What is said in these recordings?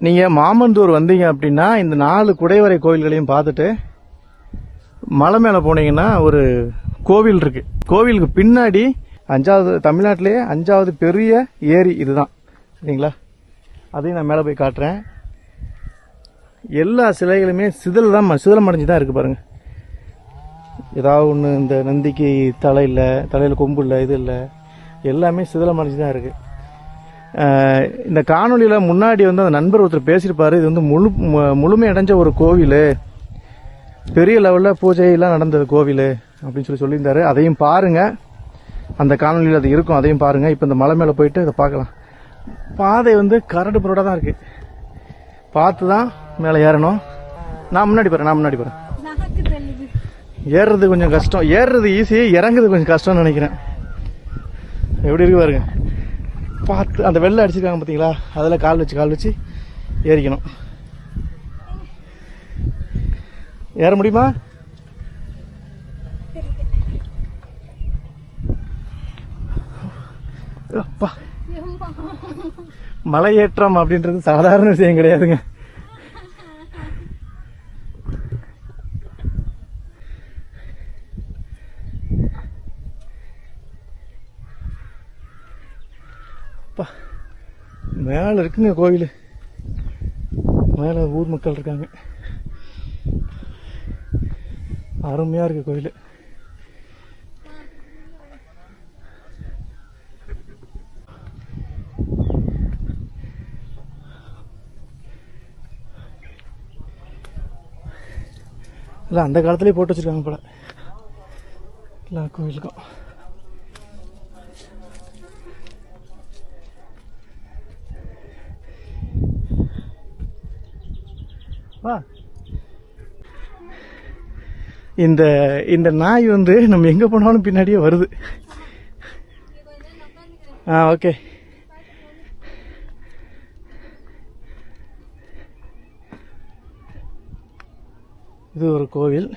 நீங்கள் மாமந்தூர் வந்தீங்க அப்படின்னா இந்த நாலு குடைவரை கோவில்களையும் பார்த்துட்டு மலை மேலே போனீங்கன்னா ஒரு கோவில் இருக்கு. கோவிலுக்கு பின்னாடி அஞ்சாவது தமிழ்நாட்டிலேயே அஞ்சாவது பெரிய ஏரி இதுதான். சரிங்களா? அதையும் நான் மேலே போய் காட்டுறேன். எல்லா சிலைகளுமே சிதில் தான் சிதிலம் அடைஞ்சு தான் இருக்குது பாருங்கள் ஏதாவது ஒன்று இந்த நந்திக்கு தலை இல்லை தலையில் கொம்பு இல்லை இது இல்லை. எல்லாமே சிதிலம் அடைஞ்சு தான் இருக்குது இந்த காணொளியில் முன்னாடி வந்து அந்த நண்பர் ஒருத்தர் பேசியிருப்பாரு. இது வந்து முழு மு- முழுமை அடைஞ்ச ஒரு கோவில். பெரிய லெவலில் பூஜையெல்லாம் நடந்தது கோவில் அப்படின்னு சொல்லி சொல்லியிருந்தாரு. அதையும் பாருங்க. அந்த காணொலியில் அது இருக்கும். அதையும் பாருங்க. இப்போ இந்த மலை மேலே போயிட்டு இதை பார்க்கலாம். பாதை வந்து கரடு புரடாக தான் இருக்கு. பார்த்து தான் மேலே ஏறணும். நான் முன்னாடி போகிறேன் நான் முன்னாடி போகிறேன் ஏறுறது கொஞ்சம் கஷ்டம். ஏறுறது ஈஸி இறங்குறது கொஞ்சம் கஷ்டம்னு நினைக்கிறேன். எப்படி இருக்கு பாருங்க. பார்த்து அந்த வெள்ளை அடிச்சிருக்காங்க பார்த்தீங்களா அதில் கால் வச்சு கால் வச்சு ஏறிக்கணும். ஏற முடியுமா? மலையேற்றம் அப்படின்றது சாதாரண விஷயம் கிடையாதுங்க அப்பா மேலே இருக்குங்க கோவில். மேலே ஊர் மக்கள் இருக்காங்க. அருமையாக இருக்கு கோயில் இல்லை அந்த காலத்துலேயே போட்டு வச்சிருக்காங்க போல. எல்லா கோயிலுக்கும் வா. இந்த இந்த நாய் வந்து நம்ம எங்க போனாலும் பின்னாடியே வருது. ஆ ஓகே. இது ஒரு கோவில்.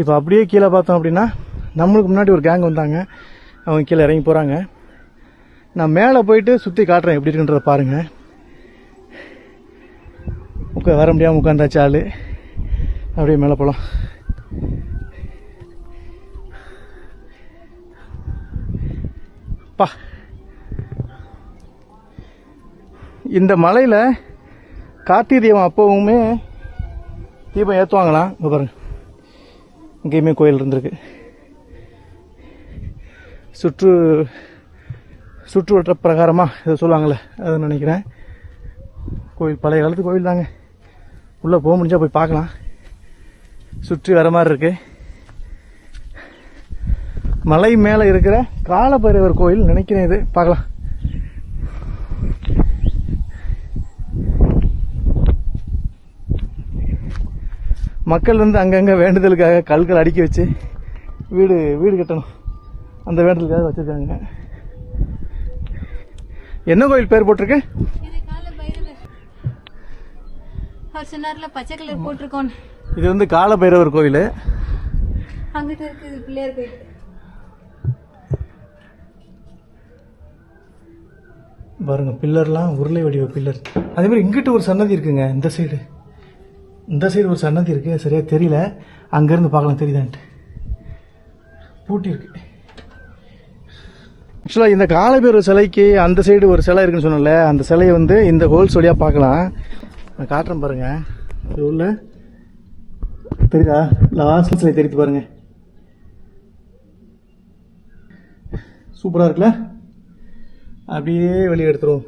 இப்போ அப்படியே கீழே பார்த்தோம் அப்படின்னா நம்மளுக்கு முன்னாடி ஒரு கேங் வந்தாங்க. அவங்க கீழே இறங்கி போகிறாங்க நான் மேலே போயிட்டு சுற்றி காட்டுறேன் எப்படி இருக்குன்றத பாருங்கள் உட்கா வர முடியாமல் உட்காந்தாச்சு ஆள். அப்படியே மேலே போகலாம் பா. இந்த மலையில் கார்த்திகை தீபம் அப்போவுமே தீபம் ஏற்றுவாங்களாம் இங்க பாருங்க. இங்கேயுமே கோயில் இருந்திருக்கு. சுற்று சுற்று வட்ட பிரகாரமாக இதை சொல்லுவாங்கள்ல அதை நினைக்கிறேன். கோயில் பழைய காலத்து கோயில் தாங்க உள்ளே போக முடிஞ்சா போய் பார்க்கலாம். சுற்றி வர மாதிரி இருக்கு. மலை மேலே இருக்கிற காலபைரவர் கோயில் நினைக்கிறேன் இது. பார்க்கலாம். மக்கள் வந்து அங்கங்கே வேண்டுதலுக்காக கல்கள் அடுக்கி வச்சு வீடு வீடு கட்டணும். அந்த வேண்டுதலுக்காக வச்சுருக்காங்க. என்ன கோயில் பேர் போட்டிருக்கு? அவர் சொன்னார்ல பச்சை கலர் போட்டிருக்கோம். இது வந்து காலபைரவர் கோயில் அங்கிட்ட இருக்குது பிள்ளையார் கோயில். பாருங்க பில்லர்லாம் உருளை வடிவ பில்லர். அதே மாதிரி இங்கிட்ட ஒரு சன்னதி இருக்குங்க இந்த சைடு. இந்த சைடு ஒரு சன்னதி இருக்கு சரியா தெரியல. அங்கிருந்து பார்க்கலாம் தெரியுதான்ட்டு. பூட்டி இருக்கு. ஆக்சுவலாக இந்த காலபேரர் சிலைக்கு அந்த சைடு ஒரு சிலை இருக்குன்னு சொன்னல அந்த சிலையை வந்து இந்த ஹோல்ஸ் வழியாக பார்க்கலாம். நான் காட்டுறேன் பாருங்கள் இது உள்ள. தெரியுதா? லாஸ்ட் சிலை தெரியுது பாருங்க. சூப்பராக இருக்குல்ல? அப்படியே வெளியே எடுத்துருவோம்.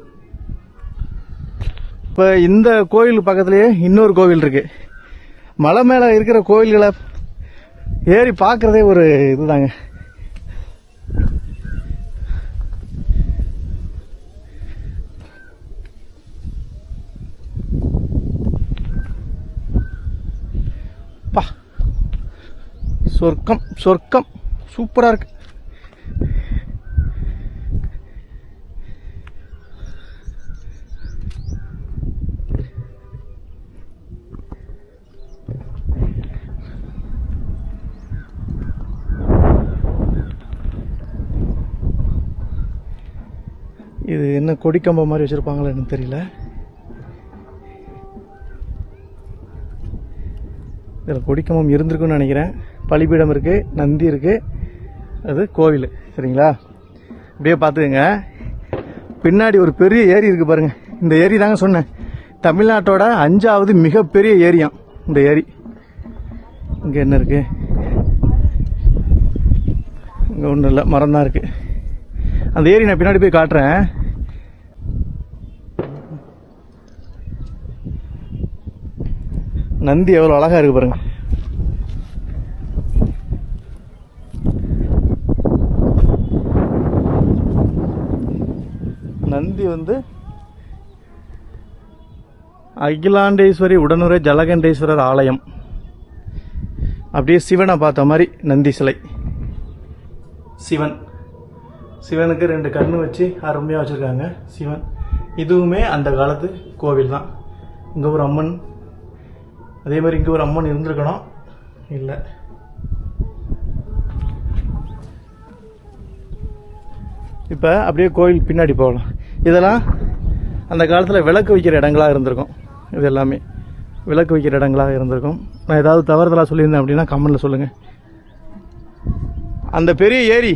இப்போ இந்த கோயில் பக்கத்துலேயே இன்னொரு கோவில் இருக்கு. மலை மேலே இருக்கிற கோயில்களை ஏறி பார்க்குறதே ஒரு இதுதாங்க. சொர்க்கம் சொர்க்கம். சூப்பராக இருக்கு. இது என்ன சின்ன கொடிக்கம்பம் மாதிரி வச்சுருப்பாங்களா எனக்கு தெரியல. இதில் கொடிக்கம்பம் இருந்திருக்குன்னு நினைக்கிறேன். பலிபீடம் இருக்குது நந்தி இருக்குது அது கோவில் சரிங்களா? அப்படியே பார்த்துக்கங்க. பின்னாடி ஒரு பெரிய ஏரி இருக்குது பாருங்கள் இந்த ஏரி தாங்க சொன்னேன். தமிழ்நாட்டோட அஞ்சாவது மிகப்பெரிய ஏரியாம் இந்த ஏரி. இங்கே என்ன இருக்குது இங்கே ஒன்றும் இல்லை மரம் தான் இருக்குது அந்த ஏரி நான் பின்னாடி போய் காட்டுறேன். நந்தி எவ்வளோ அழகாக இருக்குது பாருங்கள் நந்தி வந்து அகிலாண்டேஸ்வரி உடனுரை ஜலகண்டேஸ்வரர் ஆலயம். அப்படியே சிவனை பார்த்த மாதிரி நந்தி சிலை. சிவன். சிவனுக்கு ரெண்டு கண்ணு வச்சு அருமையாக வச்சுருக்காங்க. சிவன். இதுவுமே அந்த காலத்து கோவில் தான். இங்கே ஒரு அம்மன். அதே மாதிரி இங்கே ஒரு அம்மன் இருந்திருக்கணும். இல்லை. இப்போ அப்படியே கோவில் பின்னாடி போகலாம். இதெல்லாம் அந்த காலத்தில் விளக்கு வைக்கிற இடங்களாக இருந்திருக்கும். இது எல்லாமே. விளக்கு வைக்கிற இடங்களாக இருந்திருக்கும். நான் ஏதாவது தவறுதலாக சொல்லியிருந்தேன் அப்படின்னா கமெண்டில் சொல்லுங்கள் அந்த பெரிய ஏரி.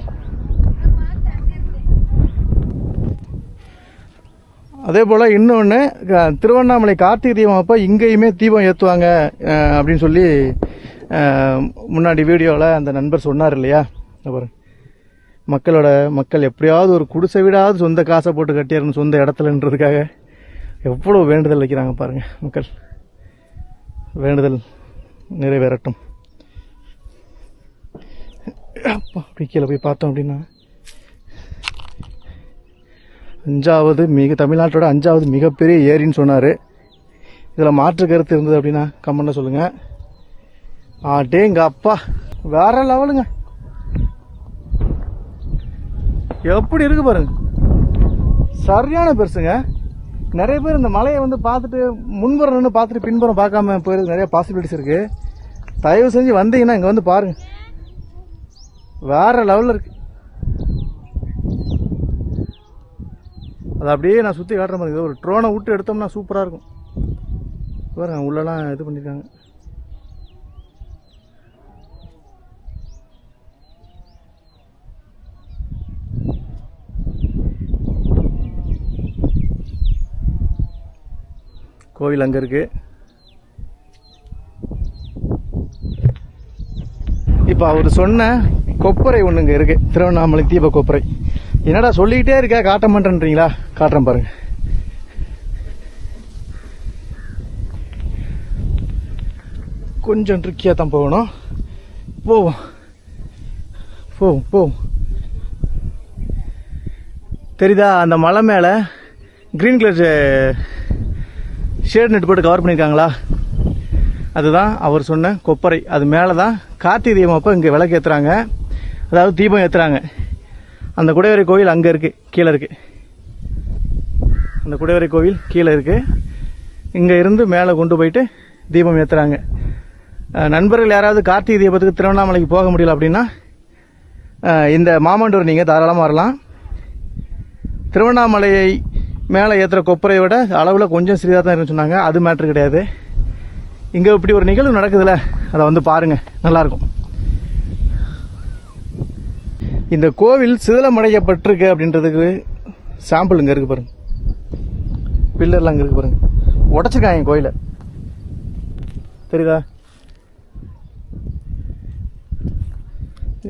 அதே போல் இன்னொன்று திருவண்ணாமலை கார்த்திகை தீபம் அப்போ இங்கேயுமே தீபம் ஏற்றுவாங்க அப்படின்னு சொல்லி முன்னாடி வீடியோவில் அந்த நண்பர் சொன்னார் இல்லையா? அப்புறம் மக்களோட மக்கள் எப்படியாவது ஒரு குடிசை வீடாவது சொந்த காசை போட்டு கட்டிடணும் சொந்த இடத்துலன்றதுக்காக. எவ்வளோ வேண்டுதல் வைக்கிறாங்க பாருங்கள் மக்கள். வேண்டுதல் நிறைவேறட்டும். அப்பா அப்படி கீழே போய் பார்த்தோம் அப்படின்னா. அஞ்சாவது மிக தமிழ்நாட்டோட அஞ்சாவது மிகப்பெரிய ஏரின்னு சொன்னார். இதில் மாற்று கருத்து இருந்தது அப்படின்னா கமெண்ட்டில் சொல்லுங்கள் ஆட்டேங்க அப்பா. வேற லெவலுங்க. எப்படி இருக்கு பாருங்க. சரியான பெருசுங்க. நிறைய பேர் இந்த மலையை வந்து பார்த்துட்டு முன்புறம் நின்று பார்த்துட்டு பின்புறம் பார்க்காம போயிருக்கு நிறைய பாசிபிலிட்டிஸ் இருக்கு. தயவு செஞ்சு வந்தீங்கன்னா இங்கே வந்து பாருங்க. வேற லெவலில் இருக்கு. அது அப்படியே நான் சுற்றி காட்டுற மாதிரி ஒரு ட்ரோனை விட்டு எடுத்தோம்னா சூப்பராக இருக்கும். பாருங்க உள்ளெல்லாம் இது பண்ணியிருக்காங்க கோவில் அங்கே இருக்கு. இப்போ அவர் சொன்ன கொப்பரை ஒன்று இங்கே இருக்கு. திருவண்ணாமலை தீப கொப்பரை. என்னடா சொல்லிக்கிட்டே இருக்கா? காட்ட மாட்டேன்றீங்களா காட்டுறேன் பாருங்க. கொஞ்சம் ட்ரிக்கியாக தான் போகணும். போவோம். போவோம் போவோம். தெரியுதா? அந்த மலை மேலே க்ரீன் கலர் ஷேட் நெட் போட்டு கவர் பண்ணியிருக்காங்களா அதுதான் அவர் சொன்ன கொப்பரை. அது மேலே தான் கார்த்திகை தீபம் அப்போ இங்கே விளக்கு ஏற்றுறாங்க அதாவது தீபம் ஏற்றுறாங்க அந்த குடைவரை கோவில் அங்கே இருக்குது கீழே இருக்குது அந்த குடைவரை கோவில் கீழே இருக்குது இங்கே இருந்து மேலே கொண்டு போயிட்டு தீபம் ஏற்றுறாங்க நண்பர்கள் யாராவது கார்த்திகை தீபத்துக்கு திருவண்ணாமலைக்கு போக முடியல அப்படின்னா இந்த மாமண்டூர் நீங்கள் தாராளமாக வரலாம். திருவண்ணாமலையை மேலே ஏற்றுற கொப்பரையை விட அளவில் கொஞ்சம் சிறிதாக தான் இருக்குன்னு சொன்னாங்க. அது மேட்ரு கிடையாது. இங்கே இப்படி ஒரு நிகழ்வு நடக்குதுல்ல அதை வந்து பாருங்கள் நல்லாயிருக்கும். இந்த கோவில் சிதிலமடையப்பட்டிருக்கு அப்படின்றதுக்கு சாம்பிள் இங்கே இருக்குது பாருங்கள் பில்லர்லாம் அங்கே இருக்குது பாருங்கள் உடச்சிருக்காங்க கோயிலை. தெரியுதா?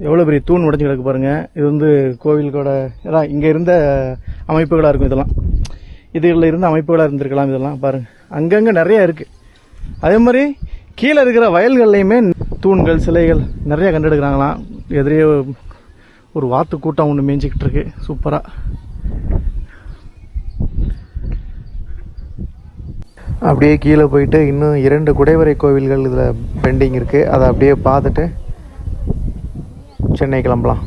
எவ்வளோ பெரிய தூண் உடஞ்சி கிடக்கு பாருங்கள் இது வந்து கோவிலுக்கோட அதான் இங்கே இருந்த அமைப்புகளாக இருக்கும் இதெல்லாம். இதுகளில் இருந்து அமைப்புகளாக இருந்திருக்கலாம் இதெல்லாம் பாருங்கள் அங்கங்கே நிறைய இருக்குது அதே மாதிரி கீழே இருக்கிற வயல்கள்லையுமே தூண்கள் சிலைகள் நிறைய கண்டெடுக்கிறாங்களாம் எதிரே ஒரு வாத்து கூட்டம் ஒன்று மேய்ஞ்சிக்கிட்டு இருக்கு. சூப்பராக அப்படியே கீழே போயிட்டு இன்னும் இரண்டு குடைவரை கோவில்கள் இதில் பெண்டிங் இருக்குது அதை அப்படியே பார்த்துட்டு சென்னை கிளம்பலாம்.